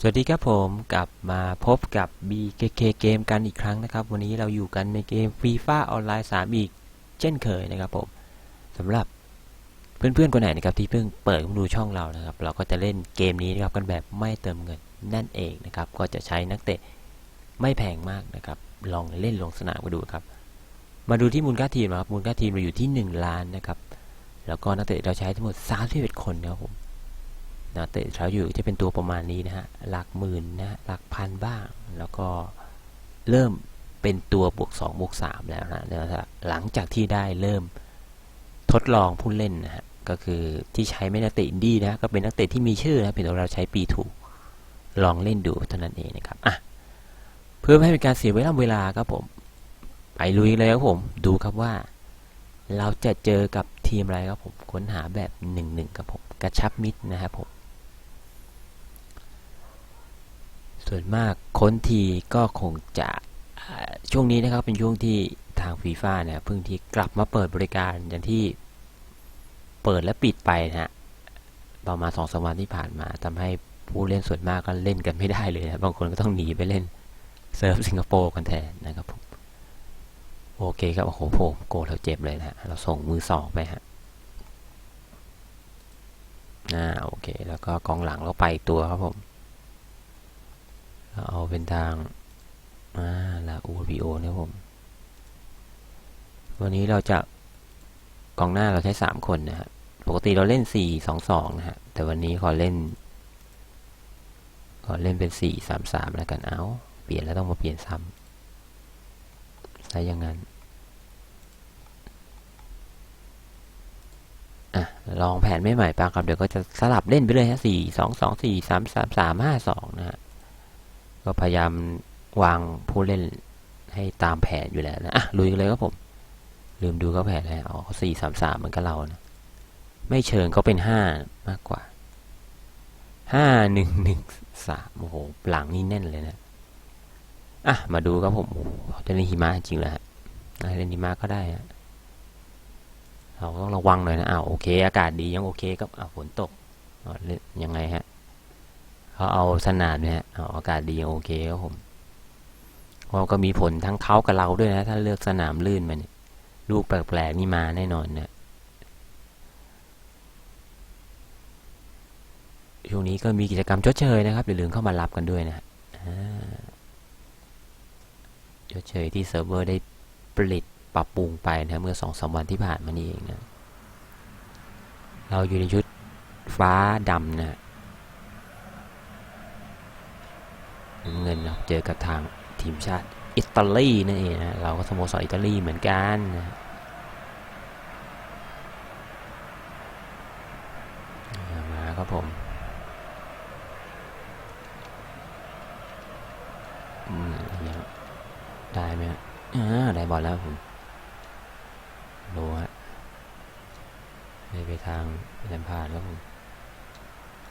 สวัสดีครับผมกลับมาพบกับ BKK เกมกันอีกครั้งนะครับ วันนี้เราอยู่กันในเกม FIFA ออนไลน์ 3 อีก เช่นเคยนะครับผมสำหรับเพื่อนๆคนไหนนะครับที่เพิ่งเปิดเข้ามาดูช่องเรานะครับ เราก็จะเล่นเกมนี้นะครับกันแบบไม่เติมเงินนั่นเองนะครับ ก็จะใช้นักเตะไม่แพงมากนะครับ ลองเล่นลงสนามกันดูครับ มาดูที่มูลค่าทีมนะครับมูลค่าทีมเราอยู่ที่ 1 ล้านนะครับ แล้วก็นักเตะเราใช้ทั้งหมด31คนนะครับผม นักเตะเช้าอยู่จะเป็นตัวประมาณนี้นะฮะหลักหมื่นนะหลักพันบ้าง แล้วก็เริ่มเป็นตัวบวก2บวก3แล้วนะนะฮะหลังจากที่ได้เริ่มทดลองผู้เล่นนะฮะก็คือที่ใช้ไม่นักเตะอินดี้นะก็เป็นนักเตะที่มีชื่อนะเพียงแต่ว่าเราใช้ปีถูกลองเล่นดูเท่านั้นเองนะครับอะเพื่อไม่ให้เป็นการเสียเวลาเวลาครับผมไปลุยเลยครับผมดูครับว่า เราจะเจอกับทีมอะไรครับผมค้นหาแบบหนึ่งหนึ่งครับผมกระชับมิตรนะครับผม ส่วนมากค้นทีก็คงจะช่วงนี้นะครับเป็นช่วงที่ทางฟีฟ่าเนี่ยเพิ่งที่กลับมาเปิดบริการอย่างที่เปิดและปิดไปนะฮะประมาณสองสามวันที่ผ่านมาทำให้ผู้เล่นส่วนมากก็เล่นกันไม่ได้เลยนะบางคนก็ต้องหนีไปเล่นเซิร์ฟสิงคโปร์กันแทนนะครับผมโอเคครับโอ้โหผมโกรเราเจ็บเลยนะฮะเราส่งมือสองไปฮะอ่าโอเค แล้วก็กองหลังเราไปตัวครับผม เอาเป็นทางอ่าลาอูพีโอนะผม วันนี้เราจะกองหน้าเราใช้สามคนนะฮะปกติเราเล่นสี่สองสองนะฮะ แต่วันนี้ขอเล่น ขอเล่นเป็นสี่สามสามแล้วกันเอาเปลี่ยนแล้วต้องมาเปลี่ยนซ้ำใช้อย่างนั้น อะ ลองแผนไม่ใหม่ปางครับ เดี๋ยวก็จะสลับเล่นไปเลยฮะสี่สองสองสี่สามสามสามห้าสองนะฮะ ก็พยายามวางผู้เล่นให้ตามแผนอยู่แล้วนะอะลุยกันเลยครับผม ลืมดูเขาแผนแล้วอ๋อสี่สามสามมันก็เรานะไม่เชิงเขาเป็นห้ามากกว่าห้าหนึ่งหนึ่งสามโอ้โหหลังนี่แน่นเลยนะอะมาดูครับผมโอ้เขาจะเล่นหิมะจริงแล้วฮะเล่นหิมะก็ได้ฮะเราต้องระวังหน่อยนะอ้าวโอเค อากาศดียังโอเคครับอ้าวฝนตกเล่นยังไงฮะ เขาเอาสนามเนี่ยเอาอากาศดีโอเคครับผมเพราะก็มีผลทั้งเขากับเราด้วยนะ ถ้าเลือกสนามลื่นมาเนี่ยลูกแปลกๆนี่มาแน่นอนเนี่ยช่วงนี้ก็มีกิจกรรมชดเชยนะครับอย่าลืมเข้ามารับกันด้วยนะชดเชยที่เซิร์ฟเวอร์ได้ผลิตปรับปรุงไปนะเมื่อสองสามวันที่ผ่านมานี่เองนะเราอยู่ในชุดฟ้าดำนะฮะ เงินเราเจอกับทางทีมชาติอิตาลีนั่นเองนะเราก็สโมสรอิตาลีเหมือนกันนะมาครับผมได้ไหมฮะอ่าได้บอลแล้วผมดูฮะได้ไปทางแลมพาร์ดครับผม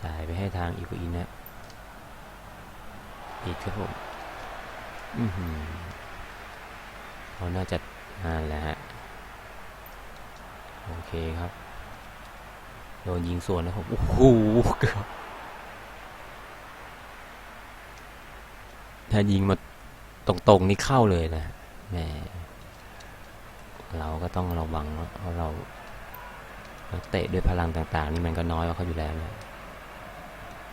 จ่ายไปให้ทางอีกุอินนะ อีกครับผม อือหือเขาน่าจะนั่นแหละฮะ โอเคครับ โดนยิงสวนแล้วผม โอ้โห เกือบถ้ายิงมาตรงๆนี่เข้าเลยนะแหมเราก็ต้องระวังเพราะเราเราเตะด้วยพลังต่าง ๆ นี่มันก็น้อยกว่าเขาอยู่แล้วนะ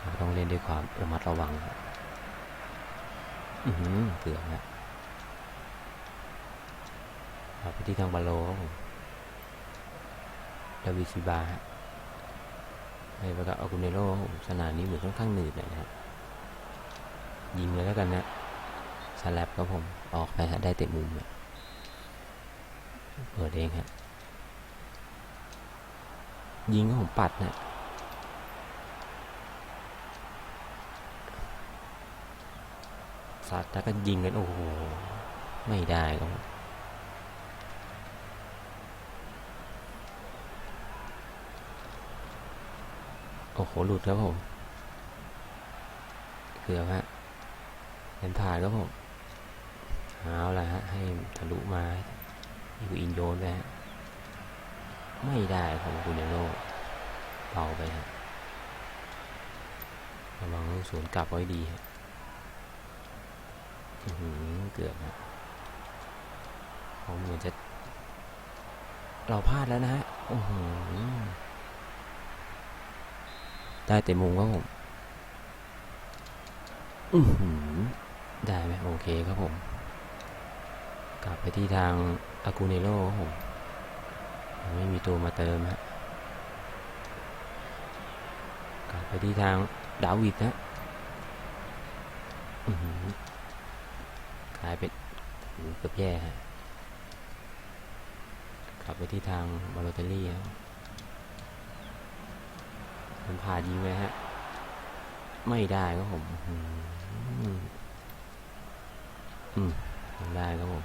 เราต้องเล่นด้วยความระมัดระวังอือหื อเกือบแล้วเอาไปที่ทางบาโลครับผมดาวิดซิบาฮะให้ไปกับอากุเนโรสนามนี้เหมือนค่อนข้างหนืดหน่อยนะฮะยิงเลยแล้วกันนะสแลบครับผม ออกไปฮะ ได้เตะมุมเนี่ยเปิดเองฮะยิงก็ผมปัดนะ สัตว์แล้วก็ยิงกัน โอ้โห ไม่ได้ครับโอ้โห หลุดครับผม เกือบฮะเป็นผ่านครับผม เอาละฮะ ให้ทะลุมาอยู่อินโยนไปฮะ ไม่ได้ของคุณเนโรเบาไปฮะระวังลูกศูนกลับไว้ดีฮะ เกือบฮะผมเหมือนจะ เราพลาดแล้วนะฮะ โอ้โหได้แต่มุมครับผมอือหือได้ไหมโอเคครับผม กลับไปที่ทางอากูเนโร่ครับผม ไม่มีตัวมาเติมฮะ กลับไปที่ทางดาวิดนะ กลายเป็นโอ้เกือบแย่ฮะกลับไปที่ทางบาโลเตลลี่ครับมันผ่านยิงไหมฮะ ไม่ได้ครับผม อืมไม่ได้ครับผม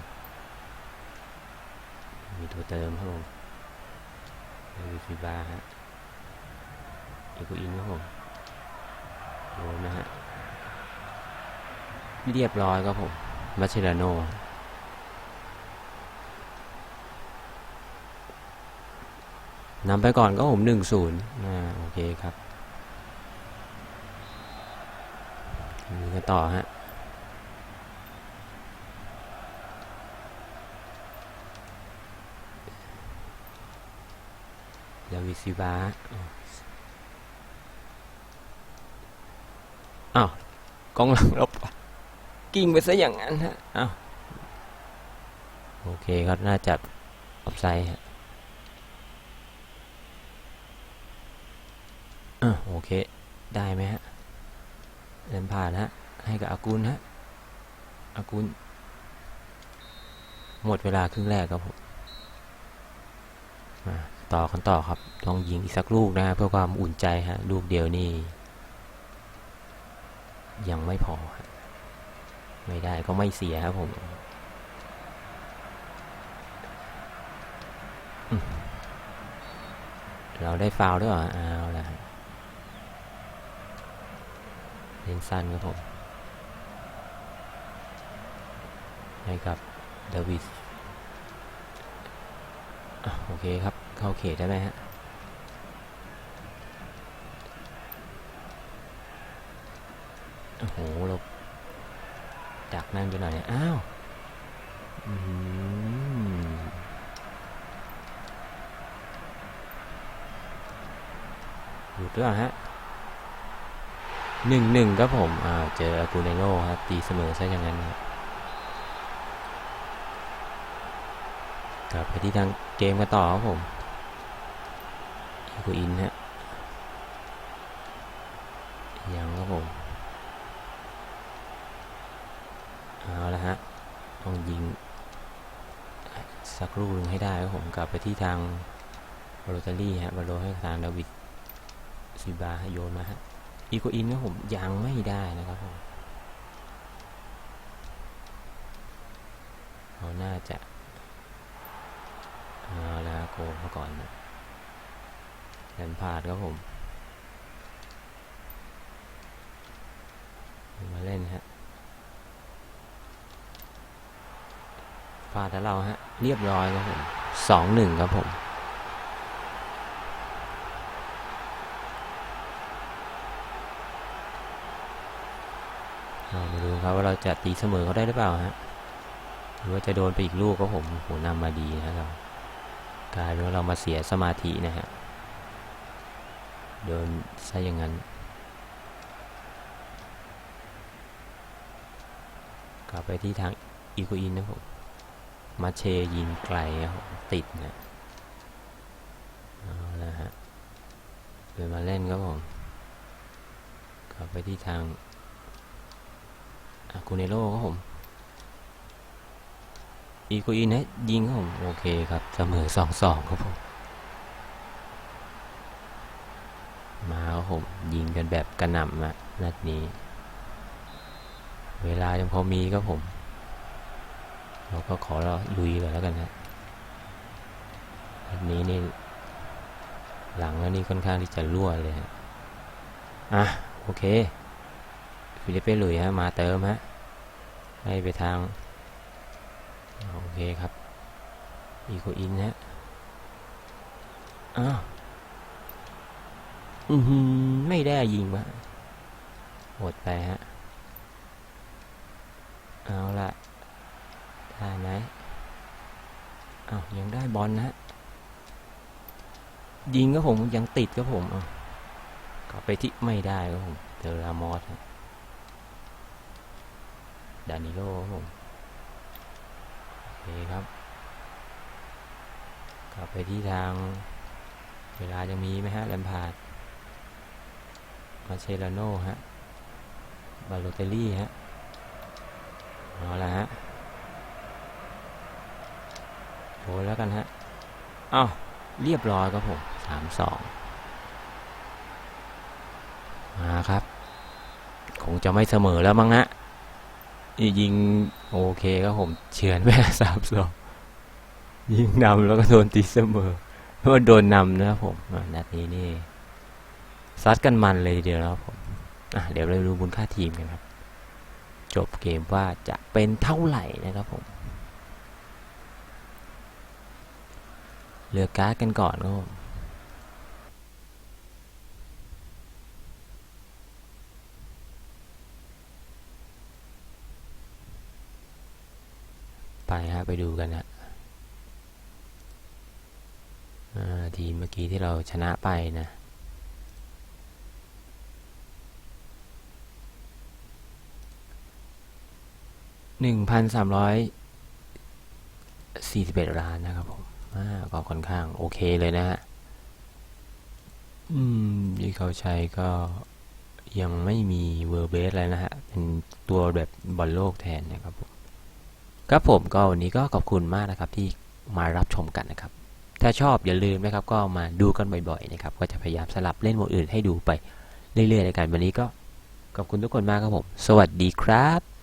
มีตัวเติมครับผมวิฟิบาฮะอีกอินครับผมโดนนะฮะ เรียบร้อยครับผม มาเชลาโนนำไปก่อนก็ผมหนึ่งศูนย์โอเคครับมีกันต่อฮะดาวิซิบาอ้าวกองหลังลบ กิ้งไปซะอย่างนั้นฮะเอาโอเคครับน่าจะออฟไซด์ฮะอะโอเค ได้ไหมฮะเดินผ่านฮะ ให้กับอากุลฮะอากุลหมดเวลาครึ่งแรกครับผมมาต่อกันต่อครับต้องยิงอีกสักลูกนะฮะเพื่อความอุ่นใจฮะ ลูกเดียวนี่ ยังไม่พอฮะ ไม่ได้ก็ไม่เสียครับผมเราได้ฟาวด้วยเหรอเอาละเล่นสั้นครับผมให้กับเดวิดโอเคครับ เข้าเขตได้ไหมฮะโอ้โหเรา ดักนั่นไปหน่อย อ้าวอืมหยุดด้วยเหรอฮะหนึ่งหนึ่งครับผม อ่า เจออากูเนโร่ครับ ตีเสมอซะอย่างนั้นครับกลับไปที่ทางเกมกันต่อครับผมอากูอินฮะ ยังครับผม เอาละฮะ ต้องยิง สัก ลูกหนึงให้ได้ครับผมกลับไปที่ทางบาโลตารี่ฮะบาโลให้ทางดาวิดซิบาโยนมาฮะอีโคอินนะผมยังไม่ได้นะครับผมเขาน่าจะเอาละโกมาก่อนนะแลนพาดครับผม มาเล่นฮะพาดแล้วเราฮะ เรียบร้อยครับผมสองหนึ่งครับผมเรามาดูครับว่าเราจะตีเสมอเขาได้หรือเปล่าฮะหรือว่าจะโดนไปอีกลูกก็ผมโหนำมาดีนะเรากลายเป็นว่าเรามาเสียสมาธินะฮะโดนซะอย่างนั้น กลับไปที่ทางอีโคอินนะผม มาเชยิงไกลติดนะเอาละฮะเดินมาเล่นครับผมกลับไปที่ทางอากูเนโร่ครับผมอีกูอินให้ยิงครับผมโอเคครับเสมอสองสองครับผมมาครับผมยิงกันแบบกระหน่ำอะนัดนี้ เวลายังพอมีครับผม เราก็ขอเราลุยเลยแล้วกันนะนัดนี้นี่ หลังแล้วนี่ค่อนข้างที่จะรั่วเลยฮะอะโอเคฟิลิปเป้หลุยฮะมาเติมฮะให้ไปทางโอเคครับอีโคอินฮะอ้าวอือหือไม่ได้ยิงวะหมดไปฮะ เอาละ ได้ไหมอ้าวยังได้บอลนะฮะยิงก็ผมยังติดก็ผมเอากลับไปที่ไม่ได้ครับผมเจอรามอสดานิโลผมโอเคครับ กลับไปที่ทาง เวลายังมีไหมฮะแลมพาร์ดมาเชลาโน่ฮะ บาโลเตลลี่ฮะ เอาละฮะ โหแล้วกันฮะอ้าวเรียบร้อยครับผมสามสองมาครับ คงจะไม่เสมอแล้วมั้งฮะยิงโอเคครับผมเฉือนไปสามสองยิงนำแล้วก็โดนตีเสมอแล้วมันโดนนำนะครับผมนัดนี้นี่ซัดกันมันเลยเดียวนะครับผมอะเดี๋ยวเราดูมูลค่าทีมกันครับ จบเกมว่าจะเป็นเท่าไหร่นะครับผม เลือกการ์ดกันก่อนครับผมไปฮะไปดูกันฮะทีเมื่อกี้ที่เราชนะไปนะหนึ่งพันสามร้อยสี่สิบเอ็ดล้านนะครับผม ก็ค่อนข้างโอเคเลยนะฮะอืมที่เขาใช้ก็ยังไม่มีเวอร์เบสเลยนะฮะ เป็นตัวแบบบอลโลกแทนนะครับผมครับผมก็วันนี้ก็ขอบคุณมากนะครับที่มารับชมกันนะครับ ถ้าชอบอย่าลืมนะครับ ก็มาดูกันบ่อยๆนะครับ ก็จะพยายามสลับเล่นโหมดอื่นให้ดูไปเรื่อยๆในการวันนี้ก็ขอบคุณทุกคนมากครับผม สวัสดีครับ